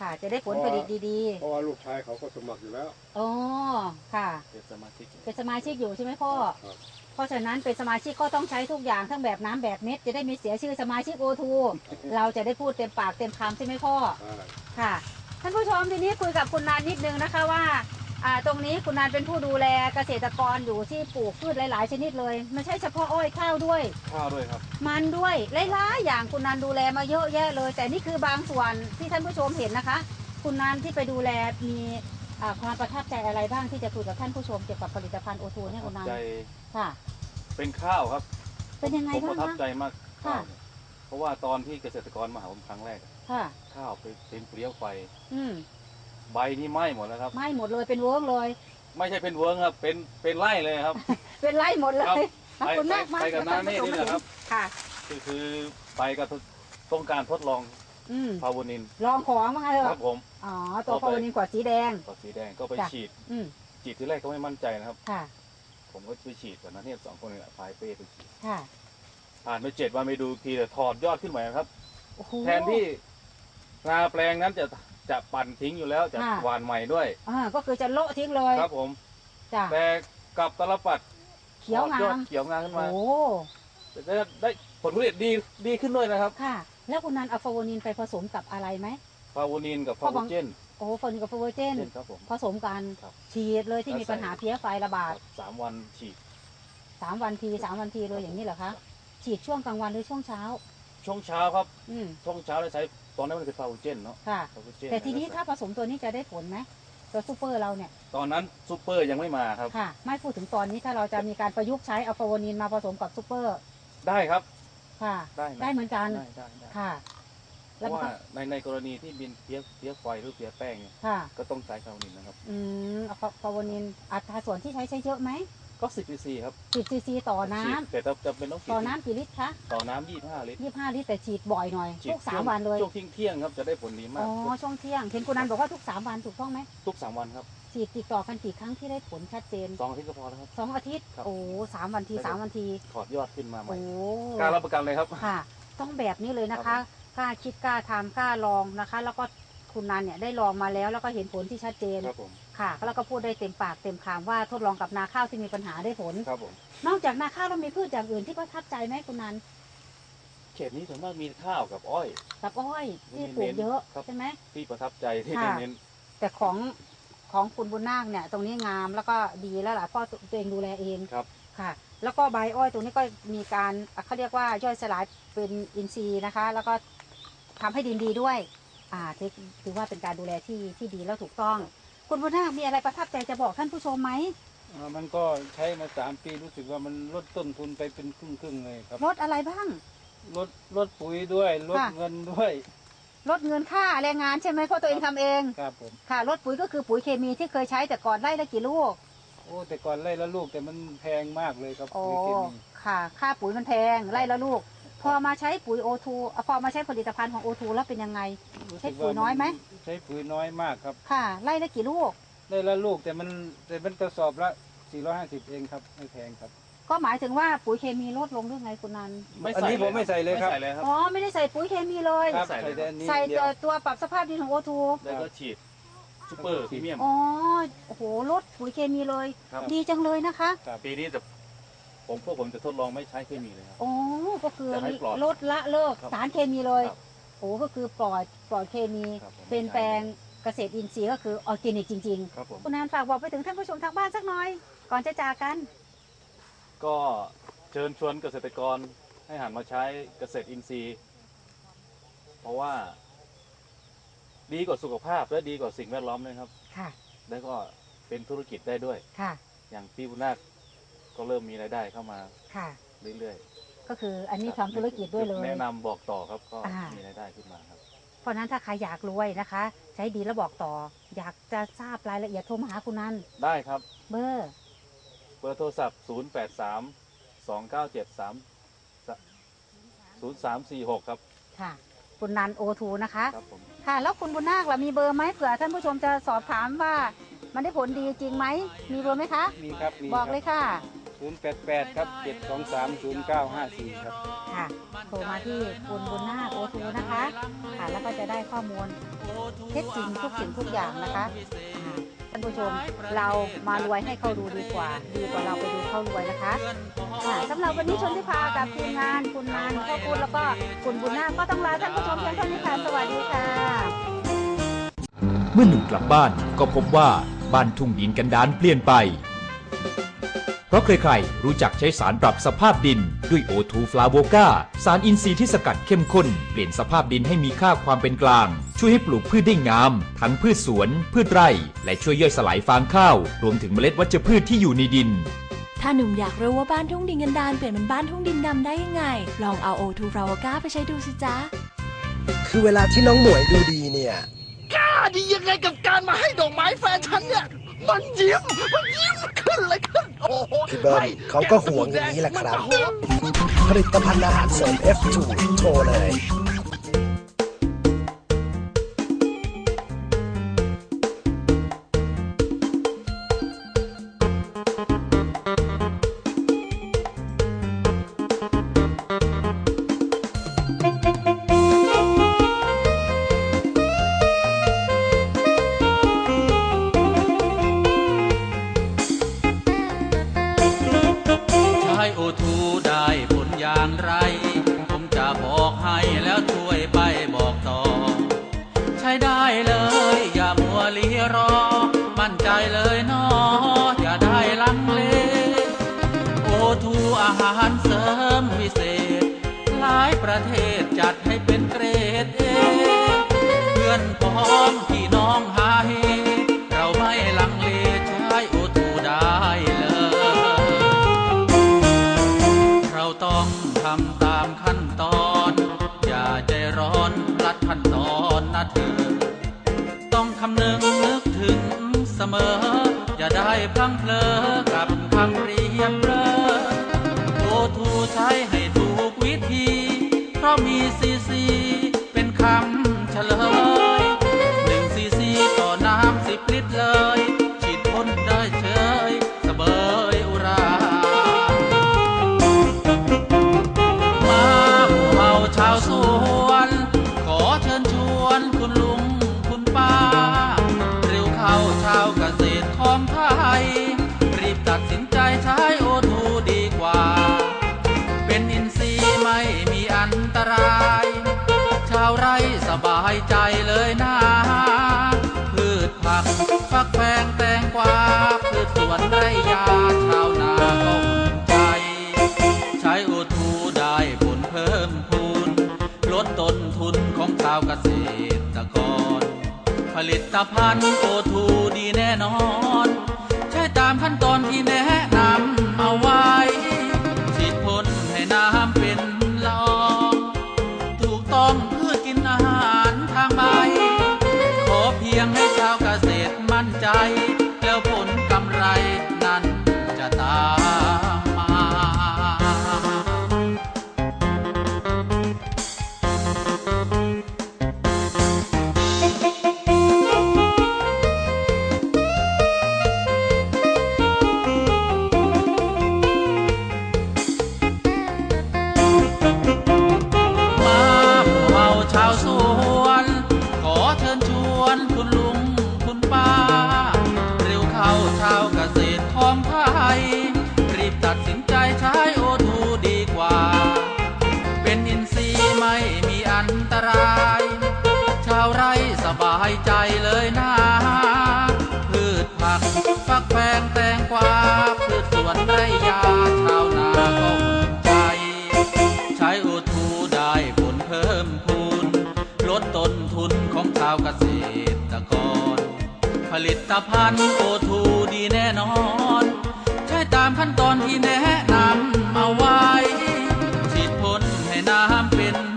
ค่ะ จะได้ผลผลิตดีเพราะว่าลูกชายเขาก็สมัครอยู่แล้วๆอ๋อค่ะ เป็นสมาชิกเป็นสมาชิกอยู่ใช่ไหมพ่อ ครับเพราะฉะนั้นเป็นสมาชิกก็ต้องใช้ทุกอย่างทั้งแบบน้ำแบบเม็ดจะได้มีเสียชื่อสมาชิกโอทูเราจะได้พูดเต็มปากเต็มคำใช่ไหมพ่อ ใช่ค่ะท่านผู้ชมทีนี้คุยกับคุณนานนิดนึงนะคะว่า อ่าตรงนี้คุณนานเป็นผู้ดูแลเกษตรกรอยู่ที่ปลูกพืชหลาย ๆ ชนิดเลย ไม่ใช่เฉพาะอ้อยข้าวด้วย ข้าวด้วยครับ มันด้วยหลายๆอย่างคุณนันดูแลมาเยอะแยะเลย แต่นี่คือบางส่วนที่ท่านผู้ชมเห็นนะคะ คุณนันที่ไปดูแลมีอ่าความประทับใจอะไรบ้างที่จะคุยกับท่านผู้ชมเกี่ยวกับผลิตภัณฑ์โอทูเนี่ยคุณนันใจค่ะ เป็นข้าวครับเป็นยังไงผมปบ้างระทับคะ ใจมากค่ะข้าวเนี่ยเพราะว่าตอนที่เกษตรกรมาหาผมครั้งแรกค่ะ ข้าวเป็นเป็นเปลี้ยวไฟ อืม ใบนี่ไหม้หมดแล้วครับไม่หมดเลยเป็นเวิร์กเลย ไม่ใช่เป็นเวิร์งครับ เป็นเป็นไร่เลยครับ เป็นไร่หมดเลครับ ยขอบคุณมากมากไปกับน้านี่นี่แหละครับ ค่ะ คือคือไปก็ต้องการทดลองอืมพาวนินลองของมั้งเลยครับผม อ๋อ ตัวโฟนินกว่าสีแดงกับสีแดงก็ไปจ้ะ ฉีดอืมฉีดที่แรกก็ไม่มั่นใจนะครับ ค่ะ ผมก็ไปฉีดตอนนั้นเนี่ยสองคนเนี่ยพายเป้ไปฉีดค่ะผ่านไปเจ็ดวันไปดูทีแต่ถอดยอดขึ้นมาครับ โอ้โหแทนที่นาแปลงนั้นจะ จะปั่นทิ้งอยู่แล้วจะค่ะ หวานใหม่ด้วย อ่าก็คือจะโละทิ้งเลยครับผม จ้ะแต่กลับตลปัดเขียวงาถอดอดมเขียวงามขึ้นมาโอ้ได้ได้ผลผลิตดีดีขึ้นด้วยนะครับค่ะ แล้วคุณนันเอาฟาวนินไปผสมกับอะไรไหม ฟาวนินกับเพราะฟาวบางเจนโอ้ฟาวนินกับฟาวเจน เจนครับผม ผสมกันครับฉีดเลยที่มีปัญหาเพี้ยไฟระบาดครับสามวันฉีดสามวันทีสามวันทีเลยอย่างนี้เหรอคะ ฉีดช่วงกลางวันหรือช่วงเช้า ช่วงเช้าครับ อืมช่วงเช้าได้ใช้ ตอนนั้นมันเป็นฟาวเจนเนาะค่ะ ฟาวเจนแต่ทีนี้ถ้าผสมตัวนี้จะได้ผลไหมตัวซูเปอร์เราเนี่ยตอนนั้นซูเปอร์ยังไม่มาครับ ค่ะ ไม่พูดถึงตอนนี้ถ้าเราจะมีการประยุกต์ใช้เอาฟาวนินมาผสมกับซูเปอร์ได้ครับ ค่ะ ได้นะได้เหมือนกันได้ได้ได้ค่ะ เพแล้วราะมันว่าก็ในในกรณีที่บินเพี้ยเพี้ยไฟหรือเพี้ยแป้งเนี่ยค่ะ ก็ต้องใช้ฟาวนินนะครับ อืมเอาฟาวนินอัตราส่วนที่ใช้ใช้เยอะไหม ก็สิบซีครับสิบซีซีต่อน้ำฉีดแต่จะจะเป็นต้องฉีดต่อน้ำกี่ลิตรคะต่อน้ำยี่ห้าลิตรยี่ห้าลิตรแต่ฉีดบ่อยหน่อยฉีดทุกสามวันเลยช่วงเที่ยงเที่ยงๆครับจะได้ผลดีมาอ๋กอช่วงเที่ยงเห็นคุณนันบอกว่าทุกสามวันถูกต้องไหมทุกสามวันครับฉีดติดต่อกันกี่ครั้งที่ได้ผลชัดเจนสองอาทิตย์ก็พอแล้วครับสองอาทิตย์ครับโอ้สามวันทีสามวันทีถอดยอดขึ้นมาใหม่โอ้กล้ารรับประกันเลยครับค่ะ ต้องแบบนี้เลยนะครัคะบกล้าคิดกล้าทำกล้าลองนะคะ แล้วก็คุณนันเนี่ยได้ลองมาแล้วแล้วก็เห็นผลที่ชัดเจนครับผม ค่ะแล้วก็พูดได้เต็มปากเต็มคำว่าทดลองกับนาข้าวที่มีปัญหาได้ผล ครับผมนอกจากนาข้าวแล้วมีพืชอย่างอื่นที่ประทับใจไหมคุณนันเขตนี้ส่วนมากมีข้าวกับอ้อย กับอ้อยที่เน้นๆปลูกเยอะครับ ใช่ไหม ที่ประทับใจที่ค่ะ เน้นแต่ของของคุณบุญนาคเนี่ย ตรงนี้งามแล้วก็ดีแล้วล่ะเพราะตัวเองดูแลเองๆครับ ค่ะ แล้วก็ใบอ้อยตรงนี้ก็มีการอะเขาเรียกว่าย่อยสลายเป็นอินทรีย์นะคะ แล้วก็ทำให้ดินดีด้วย อ่าถือถือว่าเป็นการดูแลที่ที่ดีแล้วถูกต้อง คุณบุญนาคมีอะไรประทับใจจะบอกท่านผู้ชมไหมอ่ามันก็ใช้มาสามปีรู้สึกว่ามันลดต้นทุนไปเป็นครึ่งครึ่งๆเลยครับลดอะไรบ้าง ลดลดปุ๋ยด้วยลดค่ะ เงินด้วยลดเงินค่าแรงงานใช่ไหมเพราะตัวเองทำเอง ครับผม ค่ะลดปุ๋ยก็คือปุ๋ยเคมีที่เคยใช้แต่ก่อนไร่ละกี่ลูกโอ้แต่ก่อนไล่ละลูกแต่มันแพงมากเลยครับโอ้ปุ๋ยเคมีค่ะ ค่าปุ๋ยมันแพงไร่ละลูก พอมาใช้ปุ๋ยโอทูพอมาใช้ผลิตภัณฑ์ของโอทูแล้วเป็นยังไงรู้ใช้สึกปุ๋ยว่าน้อยไหมใช้ปุ๋ยน้อยมากครับ ค่ะไร่ละกี่ลูกไล่ละลูกแต่มันแต่เป็นกระสอบละ 450 เองครับไม่แพงครับ ก็หมายถึงว่าปุ๋ยเคมีลดลงหรือไงคุณนันอันนี้ผมไม่ใส่เลยครับไม่ใส่เลยครับอ๋อไม่ได้ใส่ปุ๋ยเคมีเลยครับใส่ใส่เลยแต่อันนี้ใส่เดียแต่วตัวปรับสภาพดินของโอทูแล้วก็ฉีดซูเปอร์พรีเมียม อ๋อ โอ้โห ลดปุ๋ยเคมีเลยครับดีจังเลยนะคะครับปีนี้จะ ผมพวกผมจะทดลองไม่ใช้เคมีเลยครับ โอ้ก็คือจะให้ปลอดลดละเลิกครับสารเคมีเลยครับโอ้ก็คือปลอดปลอดเคมี ครับผม เป็นแปลงเกษตรอินทรีย์ก็คือออร์แกนิกจริง ครับผม ๆ คุณนันฝากบอกไปถึงท่านผู้ชมทางบ้านสักหน่อย ก่อนจะจากกัน ก็เชิญชวนเกษตรกรให้หันมาใช้เกษตรอินทรีย์ เพราะว่า ดีกว่าสุขภาพและดีกว่าสิ่งแวดล้อมด้วยครับ ค่ะ แล้วก็เป็นธุรกิจได้ด้วย ค่ะ อย่างพี่บุญนาค ก็เริ่มมีรายได้เข้ามาค่ะ เรื่อยก็คืออันๆนี้ครัทำบธุรกิจด้วยเลยแนะนำบอกต่อครับก็อ่ามี มีรายได้ขึ้นมาครับ เพราะฉะนั้นถ้าใครอยากรวยนะคะ ใช้ดีแล้วบอกต่อ อยากจะทราบรายละเอียดโทรมาหาคุณนันได้ครับเบอร์เบอร์โทรศัพท์ 0 8 3 2 9 7 3 0 3 4 6 ครับค่ะ คุณนันโอทูนะคะ ครับผมค่ะ แล้วคุณบุญนาคล่ะมีเบอร์ไหมเผื่อท่านผู้ชมจะสอบถามว่า มันได้ผลดีจริงไหมมีเบอร์ไหมคะ มีครับมีบอกครัเลยค่ะ 088 ครับ 723 0954 ครับ ค่ะโทรมาที่คุณบุญนาคโอทูนะคะ ค่ะ แล้วก็จะได้ข้อมูลเท็จจริงทุกสิ่งทุกอย่างนะคะอ่าท่านผู้ชมเรามารวยให้เขาดูดีกว่า ดีกว่าเราไปดูเขารวยนะคะค่ะสำหรับวันนี้ชนทิพากับทีมงานคุณนานพ่อคุณแล้วก็คุณบุญนาคก็ต้องลาท่านผู้ชมเพียงเท่านี้ค่ะสวัสดีค่ะ เมื่อหนุ่มกลับบ้านก็พบว่าบ้านทุ่งดินกันดานเปลี่ยนไป เพราะใครๆรู้จักใช้สารปรับสภาพดินด้วยโอทูฟลาโวกาสารอินทรีย์ที่สกัดเข้มข้น เปลี่ยนสภาพดินให้มีค่าความเป็นกลาง ช่วยให้ปลูกพืชได้งาม ทั้งพืชสวน พืชไร่ และช่วยย่อยสลายฟางข้าว รวมถึงเมล็ดวัชพืชที่อยู่ในดิน ถ้าหนุ่มอยากรู้ว่าบ้านทุ่งดินกันดานเปลี่ยนเป็นบ้านทุ่งดินดำได้ยังไง ลองเอาโอทูฟราวก้าไปใช้ดูสิจ๊ะคือเวลาที่น้องหมวยดูดีเนี่ยกล้าดียังไงกับการมาให้ดอกไม้แฟนฉันเนี่ย มันยิ้มมันยิ้มขึ้นเลยขึ้นโอ้โหพี่เบิ้มให้เขาก็ห่วงอย่างนี้แหละครับมันก็ห่วงผลิตภัณฑ์อาหารเสริม F2 โทรเลย อาหารเสริมวิเศษ หลายประเทศจัดให้เป็นเกรดเอเพื่อนพ้องพี่น้องหาเฮเราไม่ลังเลใช้โอทูได้เลย เราต้องทำตามขั้นตอน อย่าใจร้อนรัดขั้นตอนนะเธอ ต้องคำนึงนึกถึงเสมอ อย่าได้พลังเพลอ เพราะมีซีซีเป็นคำเฉลย ผักฟักแฟงแตงกวาพืชสวนไร่ยาชาวนาก็อุ่นใจ ใช้โอทูได้ผลเพิ่มพูนลดต้นทุนของชาวเกษตรกร ผลิตภัณฑ์โอทูดีแน่นอน ใช้ตามขั้นตอนที่แนะนำเอาไว้ ไรสบายใจเลยนะพืชผักฟักแฟงแตงกวาพืชสวนไรยาชาวนาก็อุ่นใจ ใช้โอทูได้ผลเพิ่มพูน ลดต้นทุนของชาวเกษตรกร ผลิตภัณฑ์โอทูดีแน่นอน ใช้ตามขั้นตอนที่แนะนำเอาไว้ฉีดพ่นให้น้ำเป็น